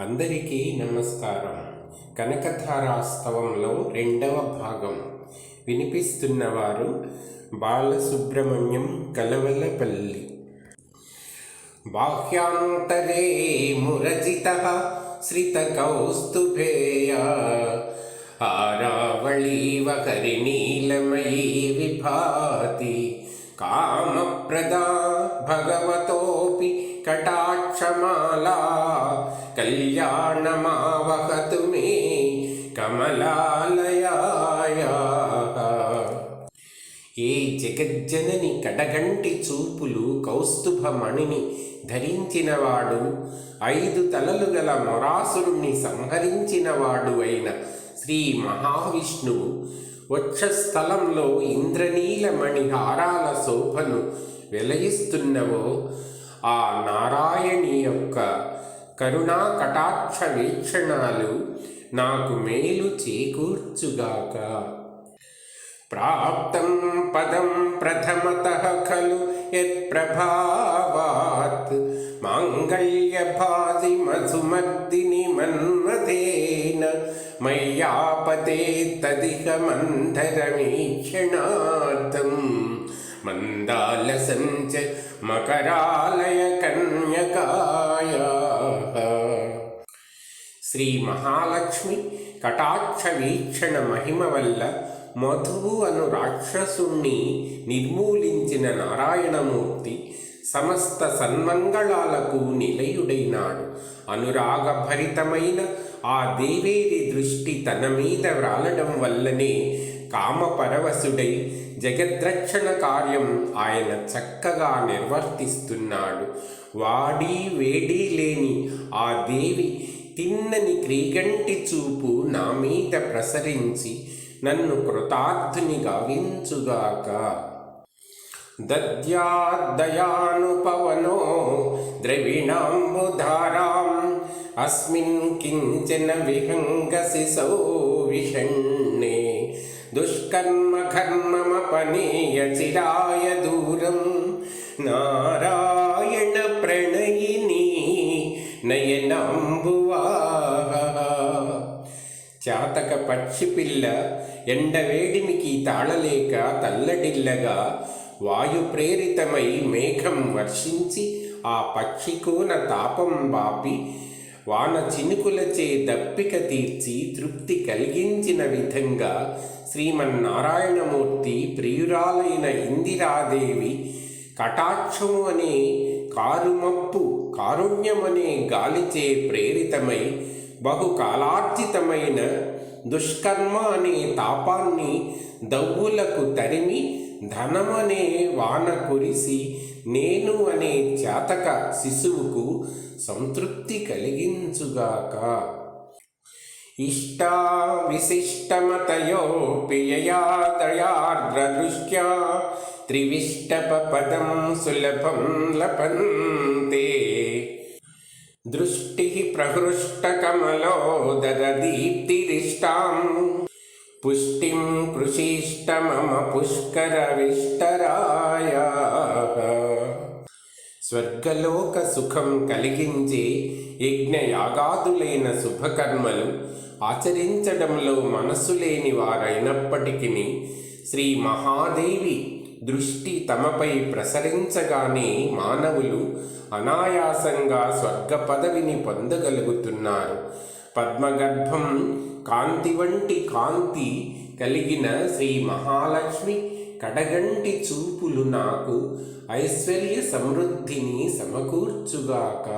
అందరికీ నమస్కారం. కనకధారాస్తవంలో రెండవ భాగం. వినిపిస్తున్నవారు బాలసుబ్రహ్మణ్యం కలవలపల్లి. బాహ్యాంతరే మురజిత శ్రితకౌస్తుభేయ ఆరావళీవ హరినీలమయీ విభాతి. కామప్రదా భగవతో కటాక్షమాలా కళ్యాణమావహతు మే కమలాలయాయ. ఏ జగజ్జనని కడగంటి చూపులు కౌస్తుభమణిని ధరించినవాడు ఐదు తలలు గల మొరాసురుణ్ణి సంహరించినవాడు అయిన శ్రీ మహావిష్ణువు వక్షస్థలంలో ఇంద్రనీలమణి హారాల శోభను వెలయిస్తున్నవో ఆ నారాయణి యొక్క కరుణా కటాక్ష వీక్షణాలు నాకు మేలు చేకూర్చుగాక. ప్రాప్తం పదం ప్రథమత ఖలు యత్ప్రభావాత్ మాంగళ్యభాసి మధుమర్దిని మన్మథేన. మయ్యాపతే తదిహ మంధరమీక్షణార్థం మందాల సంచ మకరాలయ కన్యకాయ. శ్రీ మహాలక్ష్మి కటాక్ష వీక్షణ మహిమ వల్ల మధువు అను రాక్షసుణ్ణి నిర్మూలించిన నారాయణమూర్తి సమస్త సన్మంగళాలకు నిలయుడైనాడు. అనురాగభరితమైన ఆ దేవేరి దృష్టి తన మీద వ్రాలడం వల్లనే కామపరవశుడై జగద్రక్షణ కార్యం ఆయన చక్కగా నిర్వర్తిస్తున్నాడు. వాడి వేడి లేని ఆ దేవి తిన్నని క్రీగంటి చూపు నా మీద ప్రసరించి నన్ను కృతార్థుని గావించుగాక. దద్యాద్దయానుపవనో ద్రవిణాంబుధారాం అస్మిన్ కించన విహంగసి విషణ్ణి దుష్కర్మ కర్మమపనీయ చిరాయ దూరం నారాయణ ప్రణయిని నయనాంబువాహ చాతక పక్షిపిల్ల ఎండవేడిమికి తాళలేక తల్లడిల్లగా వాయు ప్రేరితమై మేఘం వర్షించి ఆ పక్షికోన తాపం బాపి వాన చినుకులచే దప్పిక తీర్చి తృప్తి కలిగించిన విధంగా శ్రీమన్నారాయణమూర్తి ప్రియురాలైన ఇందిరాదేవి కటాక్షము అనే కారుమప్పు కారుణ్యమనే గాలిచే ప్రేరితమై బహుకాలార్జితమైన దుష్కర్మ అనే తాపాన్ని దవ్వులకు తరిమి ధనమనే వాన కురిసి నేను అనే చేతక శిశువుకు సంతృప్తి కలిగించుగాక. ఇష్టా విశిష్టమతయోపి యయా దయార్ద్రదృష్ట్యా త్రివిష్టపదం సులభం లపంతే. దృష్టి ప్రహృష్టకమలోదరదీప్తిరిష్టాం. పుష్టిం కృషిష్ట మమ పుష్కర విష్టరాయ స్వర్గలోక సుఖం కలిగించే యజ్ఞయాగాదులైన శుభకర్మలు ఆచరించడంలో మనసు లేని వారైనప్పటికీ శ్రీ మహాదేవి దృష్టి తమపై ప్రసరించగానే మానవులు అనాయాసంగా స్వర్గ పదవిని పొందగలుగుతున్నారు. పద్మగర్భం కాంతి వంటి కాంతి కలిగిన శ్రీ మహాలక్ష్మి కడగంటి చూపులు నాకు ఐశ్వర్య సమృద్ధిని సమకూర్చుగాక.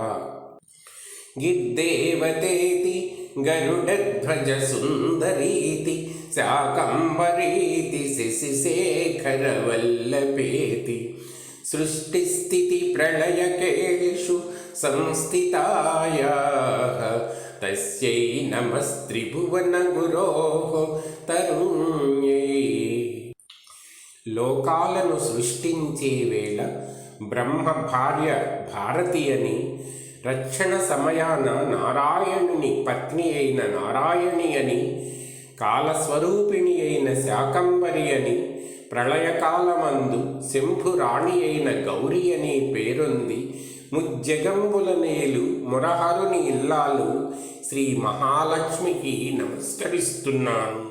గిద్దేవతేతి గరుడధ్వజ సుందరీతి శాకంబరీతి శశిశేఖర వల్లభేతి సృష్టిస్థితి ప్రళయకేషు సంస్థితాయా తస్యై నమస్త్రిభువన గురోః తరుణ్యై. లోకాలను సృష్టించే వేళ బ్రహ్మ భార్య భారతి అని రక్షణ సమయాన నారాయణుని పత్ని అయిన నారాయణి అని కాలస్వరూపిణి అయిన శాకంబరి అని ప్రళయకాలమందు శంభురాణి అయిన గౌరి అనే పేరొంది ముజ్జగంబుల నేలు మురహరుని ఇల్లాలు శ్రీ మహాలక్ష్మికి నమస్కరిస్తున్నాను.